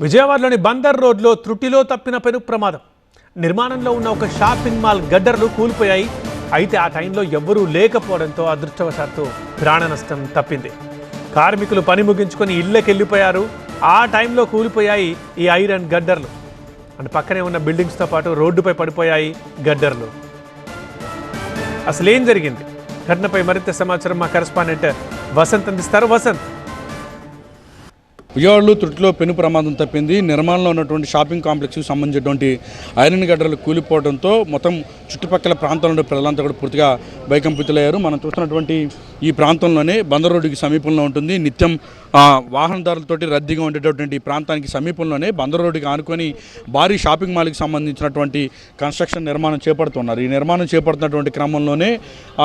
విజయవాడలోని బందర్ రోడ్లో త్రుటిలో తప్పిన పెను ప్రమాదం. నిర్మాణంలో ఉన్న ఒక షాపింగ్ మాల్ గడ్డర్లు కూలిపోయాయి. అయితే ఆ టైంలో ఎవ్వరూ లేకపోవడంతో అదృష్టవశాత్తు ప్రాణ నష్టం తప్పింది. కార్మికులు పని ముగించుకొని ఇళ్ళకెళ్ళిపోయారు. ఆ టైంలో కూలిపోయాయి ఈ ఐరన్ గడ్డర్లు. అండ్ పక్కనే ఉన్న బిల్డింగ్స్తో పాటు రోడ్డుపై పడిపోయాయి గడ్డర్లు. అసలు ఏం జరిగింది? ఘటనపై మరింత సమాచారం మా కరెస్పాండెంట్ వసంత్ అందిస్తారు. వసంత్ విజయవాడలో తృటిలో పెను ప్రమాదం తప్పింది. నిర్మాణంలో ఉన్నటువంటి షాపింగ్ కాంప్లెక్స్కి సంబంధించినటువంటి ఐరన్ గడ్డలు కూలిపోవడంతో మొత్తం చుట్టుపక్కల ప్రాంతంలో ఉండే ప్రజలంతా కూడా పూర్తిగా భయకంపితులయ్యారు. మనం చూస్తున్నటువంటి ఈ ప్రాంతంలోనే బందర్ రోడ్డుకి సమీపంలో ఉంటుంది. నిత్యం వాహనదారులతోటి రద్దీగా ఉండేటటువంటి ప్రాంతానికి సమీపంలోనే బందర్ రోడ్డుకి ఆనుకొని భారీ షాపింగ్ మాల్కి సంబంధించినటువంటి కన్స్ట్రక్షన్ నిర్మాణం చేపడుతున్నారు. ఈ నిర్మాణం చేపడుతున్నటువంటి క్రమంలోనే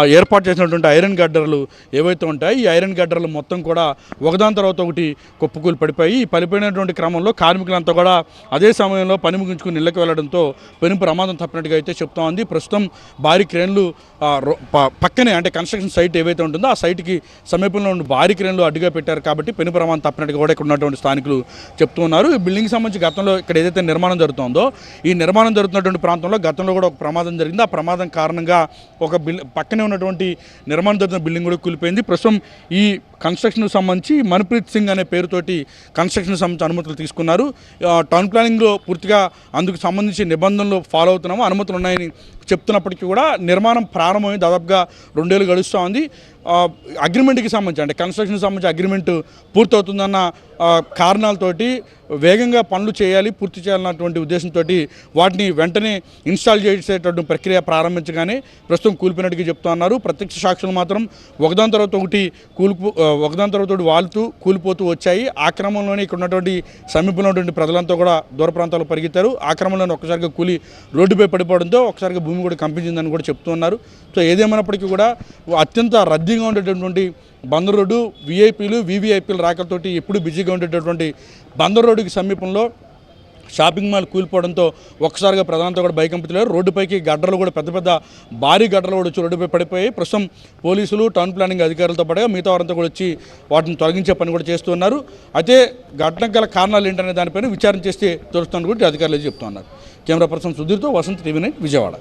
ఏర్పాటు చేసినటువంటి ఐరన్ గడ్డర్లు ఏవైతే ఉంటాయో ఈ ఐరన్ గడ్డర్లు మొత్తం కూడా ఒకదాని తర్వాత ఒకటి కుప్పకూలి పడిపోయి ఈ పడిపోయినటువంటి క్రమంలో కార్మికులంతా కూడా అదే సమయంలో పని ముగించుకుని ఇళ్ళకి వెళ్ళడంతో పెను ప్రమాదం తప్పినట్టుగా అయితే చెప్తా ఉంది. ప్రస్తుతం భారీ క్రేన్లు రో- పక్కనే అంటే కన్స్ట్రక్షన్ సైట్ ఏవైతే ఉంటుందో ఆ సైట్కి సమీపంలో ఉన్న భారీ క్రేన్లు అడ్డుగా పెట్టారు కాబట్టి పెను ప్రమాదం తప్పినట్టు కూడా ఇక్కడ ఉన్నటువంటి స్థానికులు చెప్తూ ఉన్నారు. ఈ బిల్డింగ్ సంబంధించి గతంలో ఇక్కడ ఏదైతే నిర్మాణం జరుగుతుందో ఈ నిర్మాణం జరుగుతున్నటువంటి ప్రాంతంలో గతంలో కూడా ఒక ప్రమాదం జరిగింది. ఆ ప్రమాదం కారణంగా ఒక బిల్ పక్కనే ఉన్నటువంటి నిర్మాణం జరుగుతున్న బిల్డింగ్ కూడా కూలిపోయింది. ప్రస్తుతం ఈ కన్స్ట్రక్షన్కు సంబంధించి మన్ప్రీత్ సింగ్ అనే పేరుతోటి కన్స్ట్రక్షన్ సంబంధించి అనుమతులు తీసుకున్నారు. టౌన్ ప్లానింగ్లో పూర్తిగా అందుకు సంబంధించి నిబంధనలు ఫాలో అవుతున్నాము అనుమతులు ఉన్నాయని చెప్తున్నప్పటికీ కూడా నిర్మాణం ప్రారంభమై దాదాపుగా రెండేళ్ళు గడుస్తూ ఉంది. అగ్రిమెంట్కి సంబంధించి అంటే కన్స్ట్రక్షన్కి సంబంధించి అగ్రిమెంట్ పూర్తవుతుందన్న కారణాలతోటి వేగంగా పనులు చేయాలి పూర్తి చేయాలన్నటువంటి ఉద్దేశంతో వాటిని వెంటనే ఇన్స్టాల్ చేసేటటువంటి ప్రక్రియ ప్రారంభించగానే ప్రస్తుతం కూలిపోయినట్టుగా చెప్తా ఉన్నారు. ప్రత్యక్ష సాక్షులు మాత్రం ఒకదాని తర్వాత ఒకటి కూలిపో ఒకదాని తర్వాత వాళ్తూ వాలుతూ కూలిపోతూ వచ్చాయి. ఆ క్రమంలోనే ఇక్కడ ఉన్నటువంటి సమీపంలో ఉన్నటువంటి ప్రజలంతా కూడా దూర ప్రాంతాలు పరిగెత్తారు. ఆ క్రమంలోనే ఒక్కసారిగా కూలి రోడ్డుపై పడిపోవడంతో ఒకసారిగా భూమి కూడా కంపించిందని కూడా చెప్తున్నారు. సో ఏదేమైనప్పటికీ కూడా అత్యంత రద్దీగా ఉండేటటువంటి బందర్ రోడ్డు విఐపీలు వివిఐపీల రాకలతోటి ఎప్పుడు బిజీగా ఉండేటటువంటి బందర్ రోడ్డుకి సమీపంలో షాపింగ్ మాల్ కూలిపోవడంతో ఒక్కసారిగా ప్రధానంతో కూడా భయకంపితున్నారు రోడ్డుపైకి గడ్డలు కూడా పెద్ద పెద్ద భారీ గడ్డలు కూడా వచ్చి రోడ్డుపై పడిపోయి ప్రస్తుతం పోలీసులు టౌన్ ప్లానింగ్ అధికారులతో పాటుగా మిగతా వారంతా కూడా వచ్చి వాటిని తొలగించే పని కూడా చేస్తున్నారు అయితే ఘటనకు గల కారణాలు ఏంటనే దానిపైన విచారణ చేస్తే తెలుస్తున్నట్టు కూడా అధికారులు చెప్తున్నారు కెమెరా పర్సన్ సుధీర్తో వసంత్ టీవీ నైన్ విజయవాడ.